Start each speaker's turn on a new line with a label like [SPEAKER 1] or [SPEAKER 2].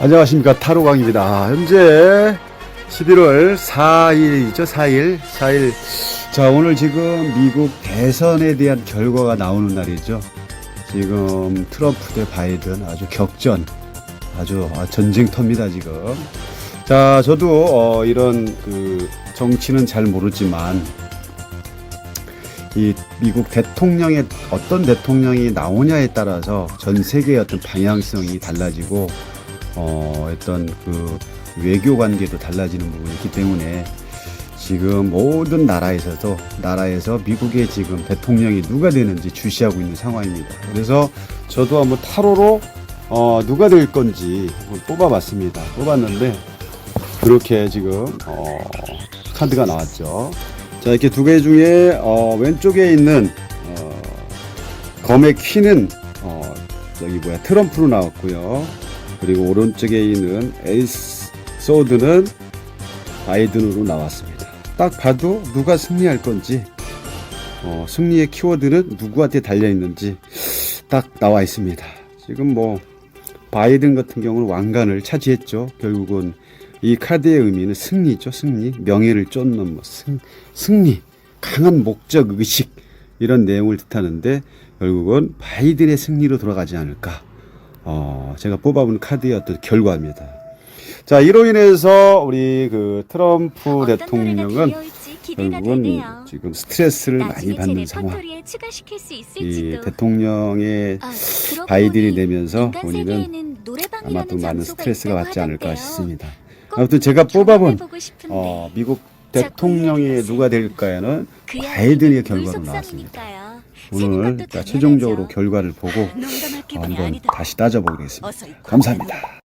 [SPEAKER 1] 안녕하십니까 타로광입니다. 현재 11월 4일이죠 4일 4일 자 오늘 지금 미국 대선에 대한 결과가 나오는 날이죠. 지금 트럼프 대 바이든 아주 격전 아주 아, 전쟁터입니다 지금. 자 저도 어, 이런 그 정치는 잘 모르지만 이 미국 대통령의 어떤 대통령이 나오냐에 따라서 전 세계의 어떤 방향성이 달라지고 어, 어떤 그 외교 관계도 달라지는 부분이 있기 때문에 지금 모든 나라에서도 나라에서 미국의 지금 대통령이 누가 되는지 주시하고 있는 상황입니다. 그래서 저도 한번 타로로 어, 누가 될 건지 한번 뽑아봤습니다. 뽑았는데 그렇게 지금 어, 카드가 나왔죠. 자 이렇게 두 개 중에 어, 왼쪽에 있는 어, 검의 퀴는 어, 저기 뭐야 트럼프로 나왔고요. 그리고 오른쪽에 있는 에이스 소드는 바이든으로 나왔습니다. 딱 봐도 누가 승리할 건지 어, 승리의 키워드는 누구한테 달려 있는지 딱 나와 있습니다. 지금 뭐 바이든 같은 경우는 왕관을 차지했죠. 결국은 이 카드의 의미는 승리죠. 승리, 명예를 쫓는 뭐 승, 승리, 강한 목적 의식 이런 내용을 뜻하는데 결국은 바이든의 승리로 돌아가지 않을까. 어, 제가 뽑아본 카드의 어떤 결과입니다. 자, 이로 인해서 우리 그 트럼프 대통령은 결국은
[SPEAKER 2] 되네요.
[SPEAKER 1] 지금 스트레스를 많이 받는 상황. 이. 대통령의
[SPEAKER 2] 아,
[SPEAKER 1] 바이든이 되면서 본인은
[SPEAKER 2] 노래방이라는
[SPEAKER 1] 아마도 많은 스트레스가 받지 않을까
[SPEAKER 2] 하던데요.
[SPEAKER 1] 싶습니다.
[SPEAKER 2] 꼭
[SPEAKER 1] 아무튼 제가 뽑아본 어, 미국 대통령이 누가 될까에는
[SPEAKER 2] 그
[SPEAKER 1] 바이든의 결과로
[SPEAKER 2] 물
[SPEAKER 1] 나왔습니다. 오늘 최종적으로. 결과를 보고 한번. 다시 따져보겠습니다. 감사합니다.